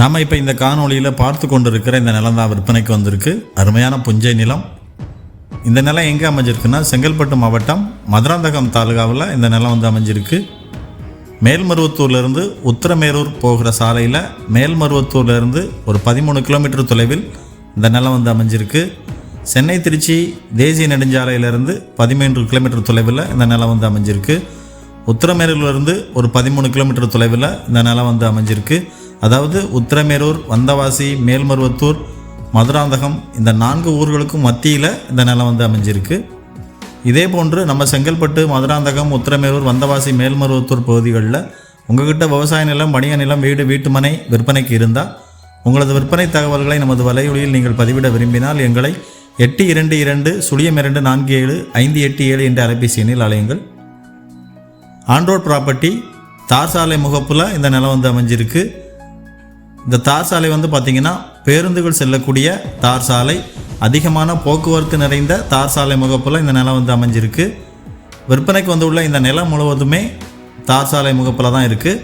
நாம் இப்போ இந்த காணொளியில் பார்த்து கொண்டிருக்கிற இந்த நிலம் தான் விற்பனைக்கு வந்திருக்கு. அருமையான புஞ்சை நிலம். இந்த நிலம் எங்கே அமைஞ்சிருக்குன்னா செங்கல்பட்டு மாவட்டம் மதுராந்தகம் தாலுகாவில் இந்த நிலம் வந்து அமைஞ்சிருக்கு. மேல்மருவத்தூர்லேருந்து உத்தரமேரூர் போகிற சாலையில் மேல்மருவத்தூர்லேருந்து ஒரு பதிமூணு கிலோமீட்டர் தொலைவில் இந்த நிலம் வந்து அமைஞ்சிருக்கு. சென்னை திருச்சி தேசிய நெடுஞ்சாலையிலிருந்து பதிமூன்று கிலோமீட்டர் தொலைவில் இந்த நிலம் வந்து அமைஞ்சிருக்கு. உத்தரமேரூர்லேருந்து ஒரு பதிமூணு கிலோமீட்டர் தொலைவில் இந்த நிலம் வந்து அமைஞ்சிருக்கு. அதாவது உத்தரமேரூர் வந்தவாசி மேல்மருவத்தூர் மதுராந்தகம் இந்த நான்கு ஊர்களுக்கும் மத்தியில் இந்த நிலம் வந்து அமைஞ்சிருக்கு. இதே போன்று நம்ம செங்கல்பட்டு மதுராந்தகம் உத்தரமேரூர் வந்தவாசி மேல்மருவத்தூர் பகுதிகளில் உங்ககிட்ட விவசாய நிலம் வணிக நிலம் வீடு வீட்டுமனை விற்பனைக்கு இருந்தால் உங்களது விற்பனை தகவல்களை நமது வலையொலியில் நீங்கள் பதிவிட விரும்பினால் எங்களை எட்டு இரண்டு இரண்டு சுழியம் இரண்டு நான்கு ஏழு ஐந்து எட்டு ஏழு என்ற அலைபேசி எண்ணில் அலையுங்கள் ஆன்ரோட் ப்ராப்பர்ட்டி தார் சாலை முகப்பில் இந்த நிலம் வந்து அமைஞ்சிருக்கு. இந்த தார் சாலை வந்து பார்த்திங்கன்னா பேருந்துகள் செல்லக்கூடிய தார் சாலை. அதிகமான போக்குவரத்து நிறைந்த தார் சாலை முகப்பில் இந்த நிலம் வந்து அமைஞ்சிருக்கு. விற்பனைக்கு வந்து உள்ள இந்த நிலம் முழுவதுமே தார் சாலை முகப்பில் தான் இருக்குது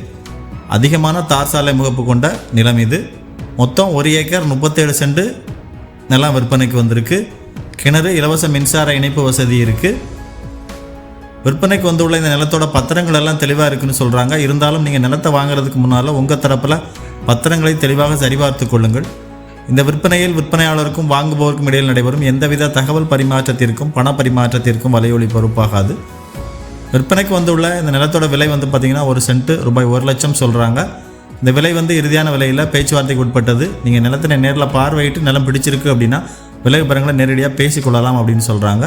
அதிகமான தார் சாலை முகப்பு கொண்ட நிலம் இது. மொத்தம் ஒரு ஏக்கர் முப்பத்தேழு சென்ட் நிலம் விற்பனைக்கு வந்திருக்கு. கிணறு இலவச மின்சார இணைப்பு வசதி இருக்குது விற்பனைக்கு வந்துள்ள இந்த நிலத்தோட பத்திரங்கள் எல்லாம் தெளிவாக இருக்குன்னு சொல்கிறாங்க இருந்தாலும் நீங்கள் நிலத்தை வாங்குறதுக்கு முன்னால் உங்கள் தரப்பில் பத்திரங்களை தெளிவாக சரிபார்த்து கொள்ளுங்கள். இந்த விற்பனையில் விற்பனையாளருக்கும் வாங்குபவருக்கும் இடையில் நடைபெறும் எந்தவித தகவல் பரிமாற்றத்திற்கும் பண பரிமாற்றத்திற்கும் வலையொலி பொறுப்பாகாது. விற்பனைக்கு வந்துள்ள இந்த நிலத்தோட விலை வந்து பார்த்திங்கன்னா ஒரு சென்ட்டு ரூபாய் ஒரு லட்சம் சொல்கிறாங்க இந்த விலை வந்து இறுதியான விலையில் பேச்சுவார்த்தைக்கு உட்பட்டது. நீங்கள் நிலத்தினை நேரில் பார்வையிட்டு நிலம் பிடிச்சிருக்கு அப்படின்னா விலை விபரங்களை நேரடியாக பேசிக்கொள்ளலாம் அப்படின்னு சொல்கிறாங்க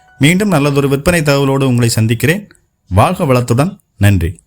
மீண்டும் நல்லதொரு விற்பனை தகவலோடு உங்களை சந்திக்கிறேன். வாழ்க வளத்துடன். நன்றி.